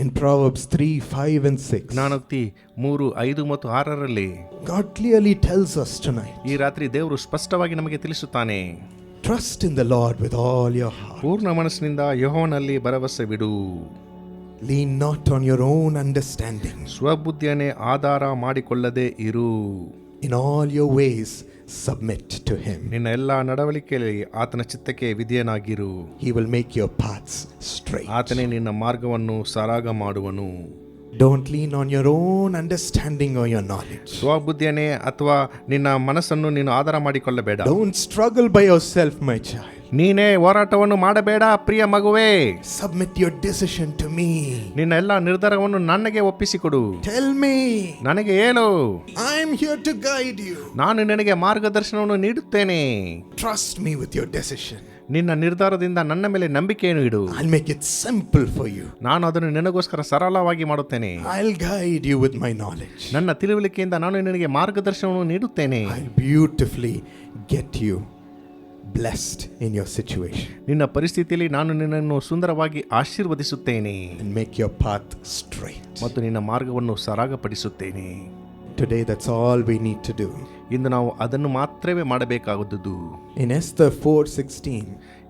In Proverbs 3 5 and 6, ಜ್ಞಾನೋಕ್ತಿ ಮೂರು ಐದು ಮತ್ತು ಆರರಲ್ಲಿ God clearly tells us tonight ಈ ರಾತ್ರಿ ದೇವರು ಸ್ಪಷ್ಟವಾಗಿ ನಮಗೆ ತಿಳಿಸುತ್ತಾನೆ trust in the Lord with all your heart. ಪೂರ್ಣ ಮನಸ್ಸಿನಿಂದ ಯಹೋವನಲ್ಲಿ ಭರವಸೆ ಬಿಡು Lean not on your own understanding. ಸ್ವಬುದ್ಧಿಯನ್ನೇ ಆಧಾರ ಮಾಡಿಕೊಳ್ಳದೆ ಇರು In all your ways, submit to Him. ನಿನ್ನ ಎಲ್ಲ ನಡವಳಿಕೆಯಲ್ಲಿ ಆತನ ಚಿತ್ತಕ್ಕೆ ವಿಧೇಯನಾಗಿರು He will make your paths straight. ಆತನೇ ನಿನ್ನ ಮಾರ್ಗವನ್ನು ಸರಾಗ ಮಾಡುವನು Don't lean on your own understanding or your knowledge. ಸ್ವಬುದ್ಧಿಯನ್ನೇ ಅಥವಾ ನಿನ್ನ ಮನಸ್ಸನ್ನು ನೀನು ಆಧಾರ ಮಾಡಿಕೊಳ್ಳಬೇಡ Don't struggle by yourself, my child. ನೀನೇ ಹೋರಾಟವನ್ನು ಮಾಡಬೇಡ ಪ್ರಿಯ ಮಗುವೇ Submit your decision to me. ನಿನ್ನ ಎಲ್ಲ ನಿರ್ಧಾರವನ್ನು ನನಗೆ ಒಪ್ಪಿಸಿಕೊಡು Tell me. ನನಗೆ ಹೇಳು I'm here to guide you. ನಾನು ನಿನಗೆ ಮಾರ್ಗದರ್ಶನವನ್ನು ನೀಡುತ್ತೇನೆ Trust me with your decision. ನಿನ್ನ ನಿರ್ಧಾರದಿಂದ ನನ್ನ ಮೇಲೆ ನಂಬಿಕೆಯನ್ನು ಇಡು I'll make it simple for you. ನಾನು ಅದನ್ನು ನಿನಗೋಸ್ಕರ ಸರಳವಾಗಿ ಮಾಡುತ್ತೇನೆ I'll guide you with my knowledge. ನನ್ನ ತಿಳುವಳಿಕೆಯಿಂದ ನಾನು ನಿನಗೆ ಮಾರ್ಗದರ್ಶನವನ್ನು ನೀಡುತ್ತೇನೆ I'll beautifully get you blessed in your situation ನಿನ್ನ ಪರಿಸ್ಥಿತಿಯಲ್ಲಿ ನಾನು ನಿನ್ನನ್ನು ಸುಂದರವಾಗಿ ಆಶೀರ್ವದಿಸುತ್ತೇನೆ. ಮೇಕ್ make ಪಾತ್ path ಮತ್ತು ನಿನ್ನ ಮಾರ್ಗವನ್ನು ಸರಾಗಪಡಿಸುತ್ತೇನೆ. Today, that's all we need to do. ಇಂದು ನಾವು ಅದನ್ನು ಮಾತ್ರವೇ ಮಾಡಬೇಕಾಗುವುದು In Esther 4:16,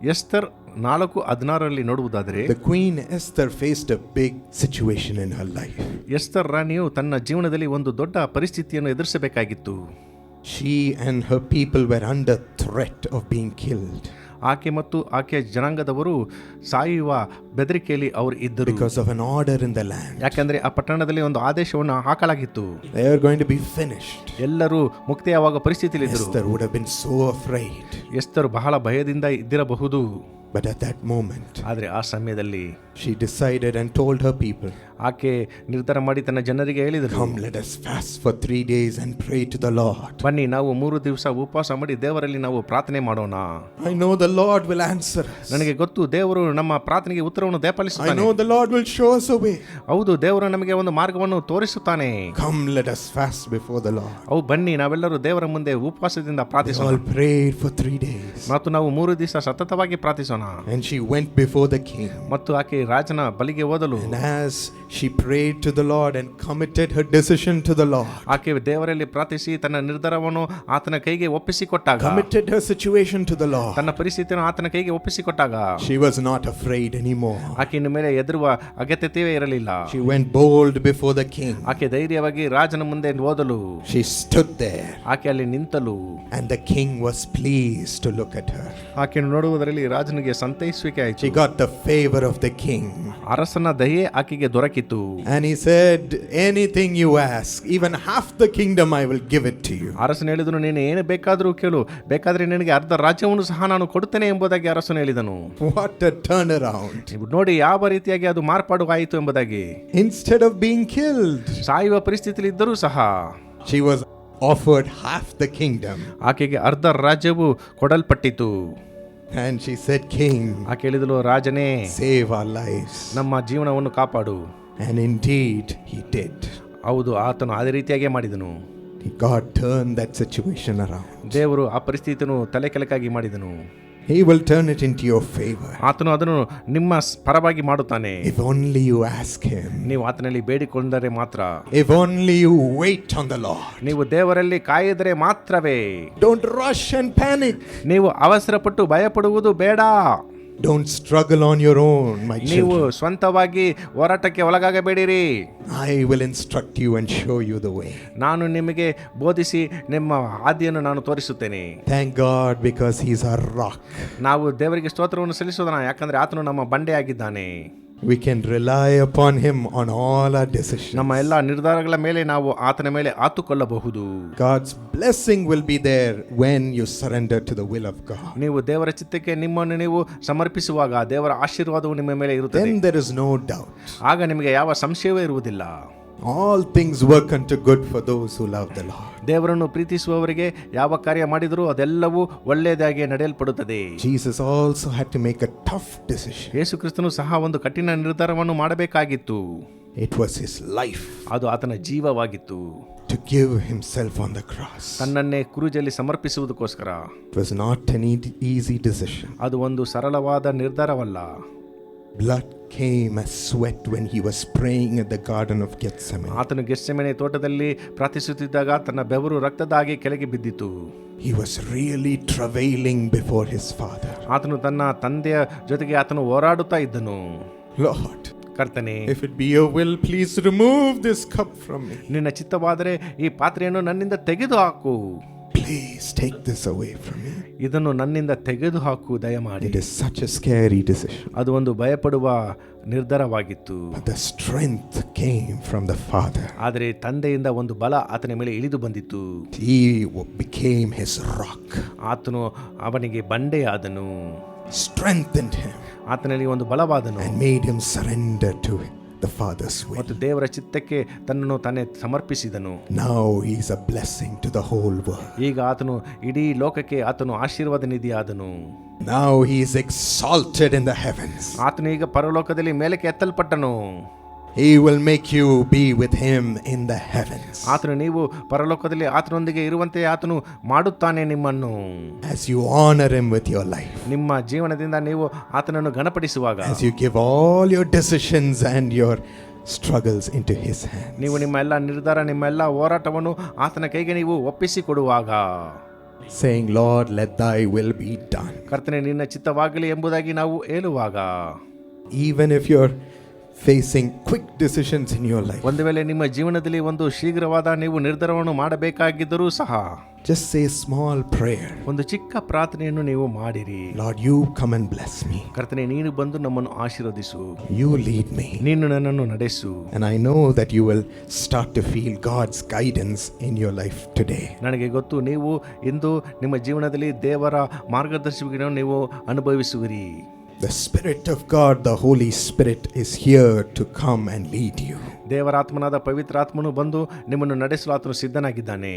ಎಸ್ತರ್ ನಾಲ್ಕು ಹದಿನಾರರಲ್ಲಿ ನೋಡುವುದಾದರೆ the queen Esther faced a big situation in her life. Esther ರಾಣಿಯು ತನ್ನ ಜೀವನದಲ್ಲಿ ಒಂದು ದೊಡ್ಡ ಪರಿಸ್ಥಿತಿಯನ್ನು ಎದುರಿಸಬೇಕಾಗಿತ್ತು. She and her people were under threat of being killed. ಆಕೆ ಮತ್ತು ಆಕೆಯ ಜನಾಂಗದವರು ಸಾಯುವ ಬೆದರಿಕೆಯಲ್ಲಿ ಅವರು ಇದ್ದರು. Because of an order in land ಯಾಕಂದ್ರೆ ಆ ಪಟ್ಟಣದಲ್ಲಿ ಒಂದು ಆದೇಶವನ್ನು ಹಾಕಲಾಗಿತ್ತು. ದೇ ಆರ್ ಗೋಯಿಂಗ್ ಟು ಎಲ್ಲರೂ ಮುಕ್ತಿಯಾಗುವ ಪರಿಸ್ಥಿತಿಯಲ್ಲಿ ಇದ್ದರು Esther would have so afraid Esther ಬಹಳ ಭಯದಿಂದ ಇದ್ದಿರಬಹುದು. But at that moment, ಆದರೆ ಆ ಸಮಯದಲ್ಲಿ she decided and told her people, ಆಕೆ ನಿರ್ಧಾರ ಮಾಡಿ ತನ್ನ ಜನರಿಗೆ ಹೇಳಿದರು Come, let us fast for three days and pray to the Lord. ಬನ್ನಿ ನಾವು ಮೂರು ದಿವಸ ಉಪವಾಸ ಮಾಡಿ ದೇವರಲ್ಲಿ ನಾವು ಪ್ರಾರ್ಥನೆ ಮಾಡೋಣ I know the Lord will answer us. ನನಗೆ ಗೊತ್ತು ದೇವರು ನಮ್ಮ ಪ್ರಾರ್ಥನೆಗೆ ಉತ್ತರವನ್ನು I ದಯಪಾಲಿಸುತ್ತಾನೆ know the Lord will show us a way. ಹೌದು ದೇವರು ನಮಗೆ ಒಂದು ಮಾರ್ಗವನ್ನು ತೋರಿಸುತ್ತಾನೆ Come, let us fast before the Lord. ಅವು ಬನ್ನಿ ನಾವೆಲ್ಲರೂ ದೇವರ ಮುಂದೆ ಉಪವಾಸದಿಂದ They ಪ್ರಾರ್ಥಿಸೋಣ all prayed for three days. ಮತ್ತು ನಾವು ಮೂರು ದಿವಸ ಸತತವಾಗಿ ಪ್ರಾರ್ಥಿಸೋಣ And she went before the king. ಮತ್ತು ಆಕೆ ರಾಜನ ಬಲಿಗೆ ಓದಲು And as she prayed to the Lord and committed her decision to the Lord, ಆಕೆ ದೇವರಲ್ಲಿ ಪ್ರಾರ್ಥಿಸಿ ತನ್ನ ನಿರ್ಧಾರವನ್ನು ಆತನ ಕೈಗೆ ಒಪ್ಪಿಸಿಕೊಟ್ಟಾಗ committed her situation to the Lord, ತನ್ನ ಪರಿಸ್ಥಿತಿಯನ್ನು ಆತನ ಕೈಗೆ ಒಪ್ಪಿಸಿಕೊಟ್ಟಾಗ she was not afraid anymore. ಆಕೆ ಇನ್ನು ಮೇಲೆ ಎದುರುವ ಅಗತ್ಯತೆಯೇ ಇರಲಿಲ್ಲ She went bold before the king. ಆಕೆ ಧೈರ್ಯವಾಗಿ ರಾಜನ ಮುಂದೆ ಓದಲು She stood there, ಆಕೆ ಅಲ್ಲಿ ನಿಂತಲು and the king was pleased to look at her. ಆಕೆಯನ್ನು ನೋಡುವುದರಲ್ಲಿ ರಾಜನಿಗೆ ಆಕೆಗೆ ಸಂತೈಸುವಿಕೆ ಆಯಿತು got the favour of the king ಅರಸನ ದಯೆ ಆಕೆಗೆ ದೊರಕಿತು. And he anything you ask even half the kingdom I will give it to you ಅರಸನ ಹೇಳಿದನು ನೀನು ಏನು ಬೇಕಾದರೂ ಕೇಳು. ಬೇಕಾದರೆ ನಿನಗೆ ಅರ್ಧ ರಾಜ್ಯವನ್ನು ಸಹ ನಾನು ಕೊಡುತ್ತೇನೆ ಎಂಬುದಾಗಿ ಅರಸನು ಹೇಳಿದನು. ವಾಟ್ ಅ ಟರ್ನ್ ಅರೌಂಡ್ ನೋಡಿ ಯಾವ ರೀತಿಯಾಗಿ ಅದು ಮಾರ್ಪಾಡು ಆಯಿತು ಎಂಬುದಾಗಿ. ಇನ್ಸ್ಟೆಡ್ ಆಫ್ ಬೀಯಿಂಗ್ ಕಿಲ್ಡ್ ಸಾಯುವ ಪರಿಸ್ಥಿತಿಯಲ್ಲಿ ಇದ್ದರೂ ಸಹ she was offered half the kingdom ಆಕೆಗೆ ಅರ್ಧ ರಾಜ್ಯವು ಕೊಡಲ್ಪಟ್ಟಿತು. And she said, King, ಆಕೆ ಹೇಳಿದಳು ರಾಜನೇ save our lives. ನಮ್ಮ ಜೀವನವನ್ನು ಕಾಪಾಡು And indeed, he did. ಹೌದು ಆತನು ಅದೇ ರೀತಿಯಾಗೇ ಮಾಡಿದನು God turned that situation around. ದೇವರು ಆ ಪರಿಸ್ಥಿತಿಯನ್ನು ತಲೆ ಕೆಳಕಾಗಿ ಮಾಡಿದನು He will turn it into your favor. ಆತನು ಅದನ್ನು ನಿಮ್ಮ ಪರವಾಗಿ ಮಾಡುತ್ತಾನೆ If only you ask Him. ನೀವು ಆತನಲ್ಲಿ ಬೇಡಿಕೊಂಡರೆ ಮಾತ್ರ If only you wait on the Lord. ನೀವು ದೇವರಲ್ಲಿ ಕಾಯಿದರೆ ಮಾತ್ರವೇ Don't rush and panic. ನೀವು ಅವಸರಪಟ್ಟು ಭಯಪಡುವುದು ಬೇಡ don't struggle on your own my ನೀವು ಸ್ವಂತವಾಗಿ ಹೋರಾಟಕ್ಕೆ ಒಳಗಾಗಬೇಡಿರಿ. I will instruct you and show you the way ನಾನು ನಿಮಗೆ ಬೋಧಿಸಿ ನಿಮ್ಮ ಹಾದಿಯನ್ನು ನಾನು ತೋರಿಸುತ್ತೇನೆ. Thank God because is our rock ನಾವು ದೇವರಿಗೆ ಸ್ತೋತ್ರವನ್ನು ಸಲ್ಲಿಸೋದಣ ಯಾಕಂದರೆ ಆತನು ನಮ್ಮ ಬಂಡೆ ಆಗಿದ್ದಾನೆ We can rely upon Him on all our decisions. ನಮ್ಮ ಎಲ್ಲ ನಿರ್ಧಾರಗಳ ಮೇಲೆ ನಾವು ಆತನ ಮೇಲೆ ಆತುಕೊಳ್ಳಬಹುದು God's blessing will be there when you surrender to the will of God. ನೀವು ದೇವರ ಚಿತ್ತಕ್ಕೆ ನಿಮ್ಮನ್ನು ನೀವು ಸಮರ್ಪಿಸುವಾಗ ದೇವರ ಆಶೀರ್ವಾದವು ನಿಮ್ಮ ಮೇಲೆ ಇರುತ್ತದೆ Then there is no doubt. ಆಗ ನಿಮಗೆ ಯಾವ ಸಂಶಯವೇ ಇರುವುದಿಲ್ಲ All things work unto good for those who love the Lord. ದೇವರನ್ನು ಪ್ರೀತಿಸುವವರಿಗೆ ಯಾವ ಕಾರ್ಯ ಮಾಡಿದರೂ ಅದೆಲ್ಲವೂ ಒಳ್ಳೆಯದಾಗಿ ನಡೆಯಲ್ಪಡುತ್ತದೆ Jesus also had to make a tough decision. ಯೇಸು ಕ್ರಿಸ್ತನು ಸಹ ಒಂದು ಕಠಿಣ ನಿರ್ಧಾರವನ್ನು ಮಾಡಬೇಕಾಗಿತ್ತು It was his life ಅದು ಆತನ ಜೀವವಾಗಿತ್ತು to give himself on the cross. ತನ್ನನ್ನೇ ಕುರುಜಲ್ಲಿ ಸಮರ್ಪಿಸುವುದಕ್ಕೋಸ್ಕರ It was not an e- easy decision. ಅದು ಒಂದು ಸರಳವಾದ ನಿರ್ಧಾರವಲ್ಲ Blood came as sweat when he was praying at the Garden of Gethsemane. ಆತನು ಗೆತ್ಸೆಮನೆ ತೋಟದಲ್ಲಿ ಪ್ರಾರ್ಥಿಸುತ್ತಿದ್ದಾಗ ತನ್ನ ಬೆವರು ರಕ್ತದಾಗಿ ಕೆಳಗೆ ಬಿದ್ದಿತು He was really travailing before his father. ಆತನು ತನ್ನ ತಂದೆಯ ಜೊತೆಗೆ ಆತನು ಹೋರಾಡುತ್ತಾ ಇದ್ದನು Lord, ಕರ್ತನೆ if it be your will, please remove this cup from me. ನಿನ್ನ ಚಿತ್ತವಾದರೆ ಈ ಪಾತ್ರೆಯನ್ನು ನನ್ನಿಂದ ತೆಗೆದು ಹಾಕು Please take this away from me. ಇದನ್ನು ನನ್ನಿಂದ ತೆಗೆದು ಹಾಕು ದಯಮಾಡಿ It is such a scary decision. ಅದು ಒಂದು ಭಯಪಡುವ ನಿರ್ಧಾರವಾಗಿತ್ತು But the strength came from the Father. ಆದರೆ ತಂದೆಯಿಂದ ಒಂದು ಬಲ ಆತನ ಮೇಲೆ ಇಳಿದು ಬಂದಿತ್ತು He w- became his rock, ಆತನು ಅವನಿಗೆ ಬಂಡೆಯಾದನು strengthened him, ಆತನಲ್ಲಿ ಒಂದು ಬಲವಾದನು and made him surrender to The Father's will. ಮತ್ತು ದೇವರ ಚಿತ್ತಕ್ಕೆ ತನ್ನನ್ನು ತಾನೇ ಸಮರ್ಪಿಸಿದನು Now he is a blessing to the whole world. ಈಗ ಆತನು ಇಡೀ ಲೋಕಕ್ಕೆ ಆತನು ಆಶೀರ್ವಾದ ನಿಧಿಯಾದನು Now he is exalted in the heavens. ಆತನು ಈಗ ಪರಲೋಕದಲ್ಲಿ ಮೇಲಕ್ಕೆ ಎತ್ತಲ್ಪಟ್ಟನು He will make you be with him in the heavens. ಆತನು ನೀವು ಪರಲೋಕದಲ್ಲಿ ಆತನೊಂದಿಗೆ ಇರುವಂತೆ ಆತನು ಮಾಡುತ್ತಾನೆ ನಿಮ್ಮನ್ನು As you honor him with your life, ನಿಮ್ಮ ಜೀವನದಿಂದ ನೀವು ಆತನನ್ನು ಗಣಪಡಿಸುವಾಗ as you give all your decisions and your struggles into his hand. ನೀವು ನಿಮ್ಮ ಎಲ್ಲ ನಿರ್ಧಾರ ನಿಮ್ಮ ಎಲ್ಲ ಹೋರಾಟವನ್ನು ಆತನ ಕೈಗೆ ನೀವು ಒಪ್ಪಿಸಿಕೊಡುವಾಗ Saying, Lord, let thy will be done. ಕರ್ತನೆ ನಿನ್ನ ಚಿತ್ತವಾಗಲಿ ಎಂಬುದಾಗಿ ನಾವು ಹೇಳುವಾಗ Even if you're facing quick decisions in your life, ಒಂದು ವೇಳೆ ನಿಮ್ಮ ಜೀವನದಲ್ಲಿ ಒಂದು ಶೀಘ್ರವಾದ ನೀವು ನಿರ್ಧಾರವನ್ನು ಮಾಡಬೇಕಾಗಿದ್ದರೂ ಸಹ just say a small prayer. ಒಂದು ಚಿಕ್ಕ ಪ್ರಾರ್ಥನೆಯನ್ನು ನೀವು ಮಾಡಿರಿ Lord, you come and bless me. ಕರ್ತನೆ ನೀನು ಬಂದು ನಮ್ಮನ್ನು ಆಶೀರ್ವದಿಸು You lead me. ನೀನು ನನ್ನನ್ನು ನಡೆಸು And I know that you will start to feel God's guidance in your life today. ನನಗೆ ಗೊತ್ತು ನೀವು ಇಂದು ನಿಮ್ಮ ಜೀವನದಲ್ಲಿ ದೇವರ ಮಾರ್ಗದರ್ಶಕವನ್ನು ನೀವು ಅನುಭವಿಸುವಿರಿ The Spirit of God, the Holy Spirit, is here to come and lead you. ದೇವರಾತ್ಮನಾದ ಪವಿತ್ರಾತ್ಮನು ಬಂದು ನಿಮ್ಮನ್ನು ನಡೆಸಲು ಆತನು ಸಿದ್ಧನಾಗಿದ್ದಾನೆ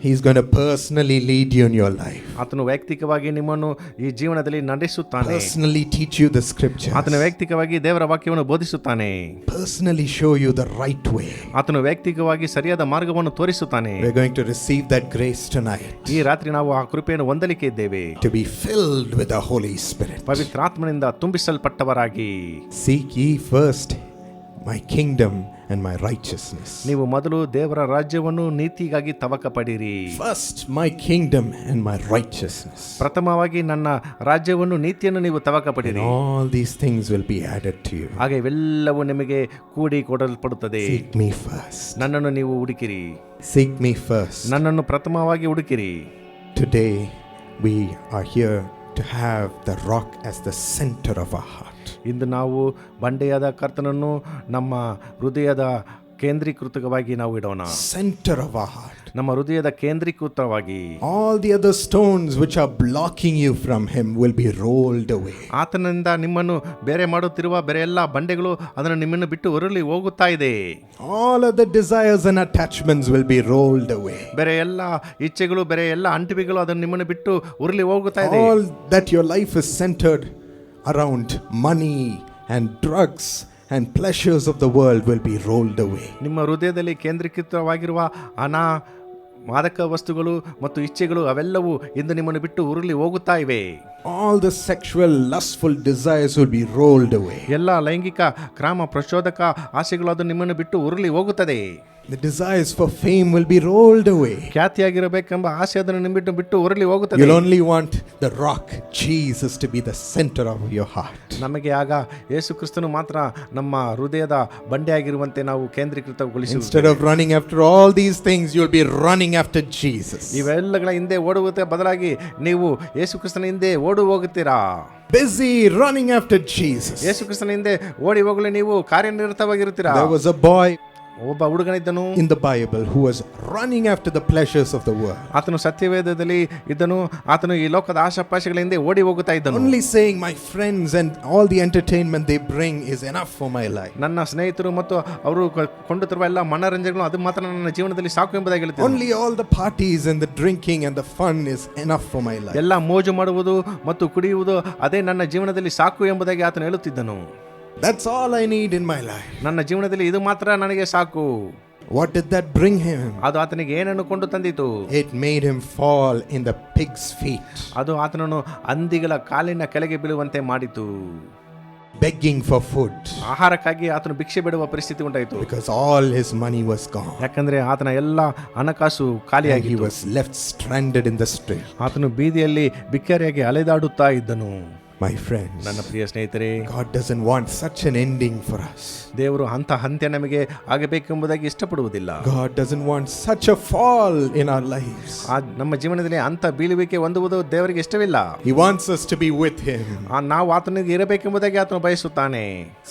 He's going to personally lead you in your life, ಆತನು ವೈಯಕ್ತಿಕವಾಗಿ ನಿಮ್ಮನ್ನು ಈ ಜೀವನದಲ್ಲಿ ನಡೆಸುತ್ತಾನೆ personally teach you the scripture ಆತನು ವೈಯಕ್ತಿಕವಾಗಿ ದೇವರ ವಾಕ್ಯವನ್ನು ಬೋಧಿಸುತ್ತಾನೆ personally show you the right way. ಆತನು ವೈಯಕ್ತಿಕವಾಗಿ ಸರಿಯಾದ ಮಾರ್ಗವನ್ನು ತೋರಿಸುತ್ತಾನೆ We're going to receive that grace tonight ಈ ರಾತ್ರಿ ನಾವು ಆ ಕೃಪೆಯನ್ನು ಹೊಂದಲಿಕ್ಕೆ ಇದ್ದೇವೆ to be filled with the Holy Spirit. ಪವಿತ್ರಾತ್ಮನಿಂದ ತುಂಬಿಸಲ್ಪಟ್ಟವರಾಗಿ Seek ye first my kingdom and my righteousness. ನೀವು ಮೊದಲು ದೇವರ ರಾಜ್ಯವನ್ನು ನೀತಿಗಾಗಿ ತವಕ ಪಡಿರಿ First, my kingdom and my righteousness. ಪ್ರಥಮವಾಗಿ ನನ್ನ ರಾಜ್ಯವನ್ನು ನೀತಿಯನ್ನು ನೀವು ತವಕ And ಪಡಿರಿ all these things will be added to you. ಹಾಗೆ ಇವೆಲ್ಲವೂ ನಿಮಗೆ ಕೂಡಿ ಕೊಡಲ್ಪಡುತ್ತದೆ Seek me first. ನನ್ನನ್ನು ನೀವು ಹುಡುಕಿರಿ Seek me first. ನನ್ನನ್ನು ಪ್ರಥಮವಾಗಿ ಹುಡುಕಿರಿ Today, we are here to have the rock as the center of our heart. ಇಂದು ನಾವು ಬಂಡೆಯಾದ ಕರ್ತನನ್ನು ನಮ್ಮ ಹೃದಯದ ಕೇಂದ್ರೀಕೃತವಾಗಿ ನಾವು ಇಡೋಣ. ಸೆಂಟರ್ ಆಫ್ ಆ ಹಾರ್ಟ್ ನಮ್ಮ ಹೃದಯದ ಕೇಂದ್ರೀಕೃತವಾಗಿ all the other stones which are blocking you from him will be rolled away ಆತನಿಂದ ನಿಮ್ಮನ್ನು ಬೇರೆ ಮಾಡುತ್ತಿರುವ ಬೇರೆ ಎಲ್ಲ ಬಂಡೆಗಳು ಅದನ್ನು ನಿಮ್ಮನ್ನು ಬಿಟ್ಟು ಹೊರಲಿ ಹೋಗುತ್ತಾ ಇದೆ. All of the desires and attachments will be rolled away ಬೇರೆ ಎಲ್ಲ ಇಚ್ಛೆಗಳು ಬೇರೆ ಎಲ್ಲ ಅಂಟಿಬಿಗಳು ಅದನ್ನು ನಿಮ್ಮನ್ನು ಬಿಟ್ಟು ಹೊರಲಿ ಹೋಗುತ್ತಾ ಇದೆ. All that your life is centred around money and drugs and pleasures of the world will be rolled away. ನಿಮ್ಮ ಹೃದಯದಲ್ಲಿ ಕೇಂದ್ರೀಕೃತವಾಗಿರುವ ಹಣ ಮಾದಕ ವಸ್ತುಗಳು ಮತ್ತು ಇಚ್ಛೆಗಳು ಅವೆಲ್ಲವೂ ಇಂದು ನಿಮ್ಮನ್ನು ಬಿಟ್ಟು ಉರುಳಿ ಹೋಗುತ್ತಾ ಇವೆ All the sexual, lustful desires will be rolled away. ಎಲ್ಲ ಲೈಂಗಿಕ ಕ್ರಾಮ ಪ್ರಚೋದಕ ಆಸೆಗಳು ಅದು ನಿಮ್ಮನ್ನು ಬಿಟ್ಟು ಉರುಳಿ ಹೋಗುತ್ತದೆ The desires for fame will be rolled away. ಖ್ಯಾತಿಯಾಗಿರಬೇಕೆಂಬ ಆಸೆ ಅದನ್ನು ನಿಮ್ಮಿಟ್ಟು ಬಿಟ್ಟು ಉರುಳಿ ಹೋಗುತ್ತದೆ You'll only want the rock, Jesus, to be the center of your heart. ನಮಗೆ ಆಗ ಯೇಸು ಕ್ರಿಸ್ತನು ಮಾತ್ರ ನಮ್ಮ ಹೃದಯದ ಬಂಡೆಯಾಗಿರುವಂತೆ ನಾವು ಕೇಂದ್ರೀಕೃತಗೊಳಿಸಿ Instead of running after all these things, you'll be running after Jesus. ಇವೆಲ್ಲಗಳ ಹಿಂದೆ ಓಡುವುದೇ ಬದಲಾಗಿ ನೀವು ಯೇಸು ಕ್ರಿಸ್ತನ ಹಿಂದೆ ಓಡು ಹೋಗುತ್ತೀರಾ Busy running after Jesus. ಯೇಸು ಕ್ರಿಸ್ತನ ಹಿಂದೆ ಓಡಿ ಹೋಗಲು ನೀವು ಕಾರ್ಯನಿರತವಾಗಿರುತ್ತೀರಾ There was a boy ಒಬ್ಬ ಹುಡುಗನಿದ್ದನು. In the Bible who was running after the pleasures of the world ಆತನು ಸತ್ಯವೇದದಲ್ಲಿ ಇದ್ದನು ಆತನು ಈ ಲೋಕದ ಆಶಾಪಾಶಗಳ ಹಿಂದೆ ಓಡಿ ಹೋಗುತ್ತಾ ಇದ್ದನು. Only saying my friends and all the entertainment they bring is enough for my life ನನ್ನ ಸ್ನೇಹಿತರು ಮತ್ತು ಅವರು ಕೊಂಡುತ್ತಿರುವ ಎಲ್ಲ ಮನರಂಜನೆಗಳು ಅದು ಮಾತ್ರ ನನ್ನ ಜೀವನದಲ್ಲಿ ಸಾಕು ಎಂಬುದಾಗಿ ಹೇಳುತ್ತೆ only all the parties and the drinking and the fun is enough for my life ಎಲ್ಲ ಮೋಜು ಮಾಡುವುದು ಮತ್ತು ಕುಡಿಯುವುದು ಅದೇ ನನ್ನ ಜೀವನದಲ್ಲಿ ಸಾಕು ಎಂಬುದಾಗಿ ಆತನು ಹೇಳುತ್ತಿದ್ದನು. That's all I need in my life. ನನ್ನ ಜೀವನದಲ್ಲಿ ಇದು ಮಾತ್ರ ನನಗೆ ಸಾಕು What did that bring him? ಅದು ಆತನಿಗೆ ಏನನ್ನು ಕೊಂಡು ತಂದಿತು It made him fall in the pig's feet. ಅದು ಆತನನ್ನು ಹಂದಿಗಳ ಕಾಲಿನ ಕೆಳಗೆ ಬೀಳುವಂತೆ ಮಾಡಿತು begging for food ಆಹಾರಕ್ಕಾಗಿ ಆತನು ಭಿಕ್ಷೆ ಬಿಡುವ ಪರಿಸ್ಥಿತಿ ಉಂಟಾಯಿತು because all his money was gone. ಯಾಕಂದ್ರೆ ಆತನ ಎಲ್ಲ ಹಣಕಾಸು ಖಾಲಿಯಾಗಿ he was left stranded in the street. ಆತನು ಬೀದಿಯಲ್ಲಿ ಬಿಕ್ಕರಿಯಾಗಿ ಅಲೆದಾಡುತ್ತಾ ಇದ್ದನು My friends, ನನ್ನ ಪ್ರಿಯ ಸ್ನೇಹಿತರೆ God doesn't want such an ending for us. ದೇವರು ಅಂತ ಅಂತ್ಯ ನಮಗೆ ಆಗಬೇಕೆಂಬುದಾಗಿ ಇಷ್ಟಪಡುವುದಿಲ್ಲ God doesn't want such a fall in our lives. ಆ ನಮ್ಮ ಜೀವನದಲ್ಲಿ ಅಂತ ಬೀಳುವಿಕೆ ಹೊಂದುವುದು ದೇವರಿಗೆ ಇಷ್ಟವಿಲ್ಲ He wants us to be with Him, ಆ ನಾವು ಆತನಿಗೆ ಇರಬೇಕೆಂಬುದಾಗಿ ಆತನು ಬಯಸುತ್ತಾನೆ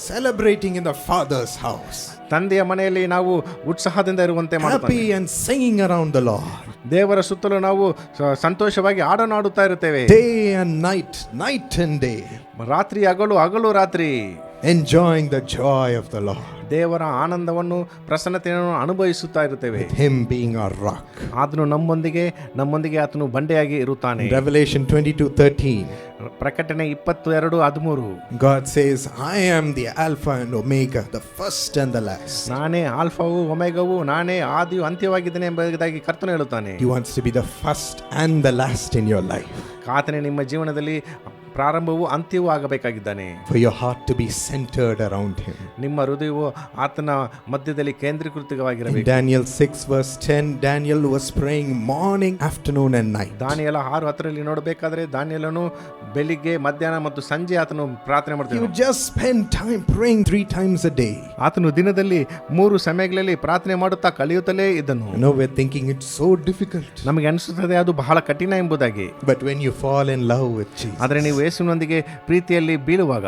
celebrating in the Father's house, ತಂದೆಯ ಮನೆಯಲ್ಲಿ ನಾವು ಉತ್ಸಾಹದಿಂದ ಇರುವಂತೆ ಮಾಡುತ್ತಾನೆ happy and singing around the Lord, ದೇವರ ಸುತ್ತಲೂ ನಾವು ಸ- ಸಂತೋಷವಾಗಿ ಹಾಡನಾಡುತ್ತಾ ಇರುತ್ತೇವೆ day and night, night day ರಾತ್ರಿ ಹಗಲು ಹಗಲು ರಾತ್ರಿ. Enjoying the joy of the Lord ದೇವರ ಆನಂದವನ್ನು ಪ್ರಸನ್ನತೆಯನ್ನು ಅನುಭವಿಸುತ್ತಾ ಇರುತ್ತೇವೆ. ಹಿಮ್ ಬೀಂಗ್ ಆರ್ ರಾಕ್ ಆದ್ರು ನಮ್ಮೊಂದಿಗೆ ನಮ್ಮೊಂದಿಗೆ ಆತನು ಬಂಡೆಯಾಗಿ ಇರುತ್ತಾನೆ. ರೆವಲೇಷನ್ 22:13 ಪ್ರಕಟಣೆ ಇಪ್ಪತ್ತೆರಡು ಹದಿಮೂರು. God says I am the Alpha and Omega the first and the last ನಾನೇ ಆಲ್ಫಾವು ಒಮೇಗವು ನಾನೇ ಆದಿಯು ಅಂತ್ಯವಾಗಿದ್ದೇನೆ ಎಂಬುದಾಗಿ ಕರ್ತನ ಹೇಳುತ್ತಾನೆ. You wants to be the first and the last in your life ಆತನೇ ನಿಮ್ಮ ಜೀವನದಲ್ಲಿ ಪ್ರಾರಂಭವೂ ಅಂತ್ಯವೂ ಆಗಬೇಕಾಗಿದ್ದಾನೆ. ಟು ಬಿ ಸೆಂಟರ್ಡ್ ಅರೌಂಡ್ ನಿಮ್ಮ ಹೃದಯವು ಆತನ ಮಧ್ಯದಲ್ಲಿ ಕೇಂದ್ರೀಕೃತವಾಗಿರಬೇಕು. Daniel six verse ten Daniel was praying morning afternoon and night ದಾನಿಯಲ ಆರು ಹತ್ತರಲ್ಲಿ ನೋಡಬೇಕಾದ್ರೆ ದಾನಿಯಲನು ಬೆಳಿಗ್ಗೆ ಮಧ್ಯಾಹ್ನ ಮತ್ತು ಸಂಜೆ ಆತನು ಪ್ರಾರ್ಥನೆ ಮಾಡ್ತಾನೆ. Just spend time praying 3 times day ಆತನು ದಿನದಲ್ಲಿ ಮೂರು ಸಮಯಗಳಲ್ಲಿ ಪ್ರಾರ್ಥನೆ ಮಾಡುತ್ತಾ ಕಲಿಯುತ್ತಲೇ ಇದನ್ನು no way thinking it so difficult ನಮಗೆ ಅನಿಸುತ್ತದೆ ಅದು ಬಹಳ ಕಠಿಣ ಎಂಬುದಾಗಿ. But when you fall in love with ಆದರೆ ನೀವು ಯೇಸುವಿನೊಂದಿಗೆ ಪ್ರೀತಿಯಲ್ಲಿ ಬೀಳುವಾಗ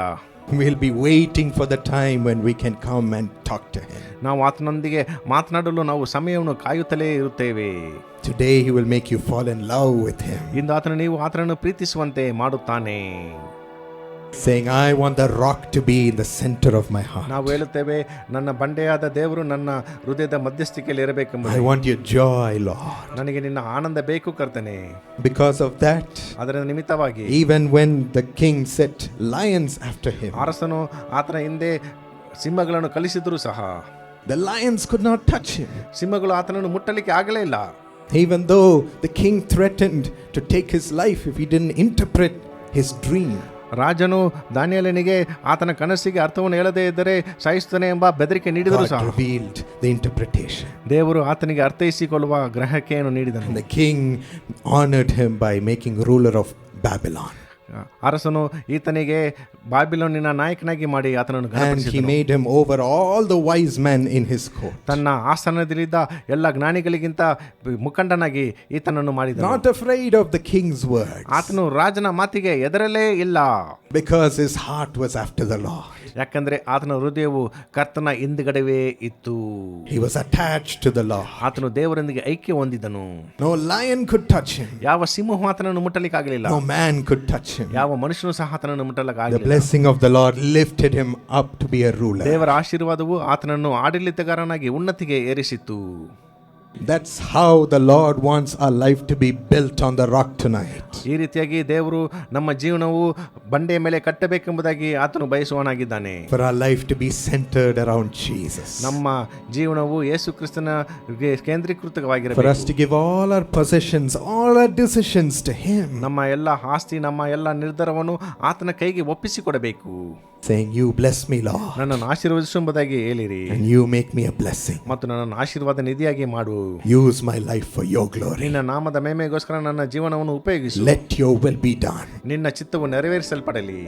we'll be waiting for the time when we can come and talk to Him. ನಾವು ಆತನೊಂದಿಗೆ ಮಾತನಾಡಲು ನಾವು ಸಮಯವನ್ನು ಕಾಯುತ್ತಲೇ ಇರುತ್ತೇವೆ Today, He will make you fall in love with Him, ಇಂದು ಆತನು ನೀವು ಆತನನ್ನು ಪ್ರೀತಿಸುವಂತೆ ಮಾಡುತ್ತಾನೆ saying, I want the rock to be in the center of my heart. ನಾವು ಹೇಳುತ್ತೇವೆ ನನ್ನ ಬಂಡೆಯಾದ ದೇವರು ನನ್ನ ಹೃದಯದ ಮಧ್ಯಸ್ಥಿಕೆಯಲ್ಲಿ ಇರಬೇಕೆಂಬುದು I want your joy, Lord. ನನಗೆ ನಿನ್ನ ಆನಂದ ಬೇಕು ಕರ್ತನೆ Because of that, ಅದರ ನಿಮಿತ್ತವಾಗಿ even when the king set lions after him, ಅರಸನು ಆತನ ಹಿಂದೆ ಸಿಂಹಗಳನ್ನು ಕಲಿಸಿದ್ರು ಸಹ the lions could not touch him. ಸಿಂಹಗಳು ಆತನನ್ನು ಮುಟ್ಟಲಿಕ್ಕೆ ಆಗಲೇ ಇಲ್ಲ Even though the king threatened to take his life if he didn't interpret his dream. ರಾಜನು ದಾನಿಯಲನಿಗೆ ಆತನ ಕನಸಿಗೆ ಅರ್ಥವನ್ನು ಹೇಳದೇ ಇದ್ದರೆ ಸಾಯಿಸುತ್ತಾನೆ ಎಂಬ ಬೆದರಿಕೆ ನೀಡಿದರು ಸಹ ಇಂಟರ್ಪ್ರಿಟೇಷನ್. ದೇವರು ಆತನಿಗೆ ಅರ್ಥೈಸಿಕೊಳ್ಳುವ ಗ್ರಹಕೆಯನ್ನು ನೀಡಿದನು the king honoured him by making ruler of Babylon. ಅರಸನು ಈತನಿಗೆ ಬಾಬಿಲೋನಿನ ನಾಯಕನಾಗಿ ಮಾಡಿ ಆತನನ್ನು he made him over all the wise men in his court. ತನ್ನ ಆಸನದಲ್ಲಿದ್ದ ಎಲ್ಲ ಜ್ಞಾನಿಗಳಿಗಿಂತ ಮುಖಂಡನಾಗಿ ಈತನನ್ನು ಮಾಡಿದ Not afraid of the king's words. ಆತನು ರಾಜನ ಮಾತಿಗೆ ಎದರಲೇ ಇಲ್ಲ Because his heart was after the Lord. ಯಾಕಂದ್ರೆ ಆತನ ಹೃದಯವು ಕರ್ತನ ಹಿಂದ್ಗಡೆವೇ ಇತ್ತು He was attached to the Lord. ಆತನು ದೇವರೊಂದಿಗೆ ಐಕ್ಯ ಹೊಂದಿದನು No lion could touch him. ಯಾವ ಸಿಂಹ ಆತನನ್ನು ಮುಟ್ಟಲಿಕ್ಕಾಗಲಿಲ್ಲ No man could touch him. ಯಾವ ಮನುಷ್ಯನು ಸಹ ಆತನನ್ನು The ಮುಟ್ಟಲಿಕ್ಕಾಗಲಿಲ್ಲ blessing of the Lord lifted him up to be a ruler. ದೇವರ ಆಶೀರ್ವಾದವು ಆತನನ್ನು ಆಡಳಿತಗಾರನಾಗಿ ಉನ್ನತಿಗೆ ಏರಿಸಿತು That's how the Lord wants our life to be built on the rock tonight. ಈ ರೀತಿಯಾಗಿ ದೇವರು ನಮ್ಮ ಜೀವನವು ಬಂಡೆಯ ಮೇಲೆ ಕಟ್ಟಬೇಕೆಂಬುದಾಗಿ ಆತನು ಬಯಸುವನಾಗಿದ್ದಾನೆ For our life to be centered around Jesus. ನಮ್ಮ ಜೀವನವು ಯೇಸು ಕ್ರಿಸ್ತನ For ಕೇಂದ್ರೀಕೃತವಾಗಿರಬೇಕು us to give all our possessions, all our decisions to Him. ನಮ್ಮ ಎಲ್ಲ ಆಸ್ತಿ ನಮ್ಮ ಎಲ್ಲ ನಿರ್ಧಾರವನ್ನು ಆತನ ಕೈಗೆ ಒಪ್ಪಿಸಿಕೊಡಬೇಕು Saying, You bless me, Lord, ನನ್ನನ್ನು ಆಶೀರ್ವದಿಸು ಎಂಬುದಾಗಿ ಹೇಳಿರಿ and you make me a blessing. ಮತ್ತು ನನ್ನನ್ನು ಆಶೀರ್ವಾದ ನಿಧಿಯಾಗಿ ಮಾಡು Use my life for your glory. ನಿನ್ನ ನಾಮದ ಮೇಮೆಗೋಸ್ಕರ ನನ್ನ ಜೀವನವನ್ನು ಉಪಯೋಗಿಸು Let your will be done. ನಿನ್ನ ಚಿತ್ತವು ನೆರವೇರಿಸಲ್ಪಡಲಿ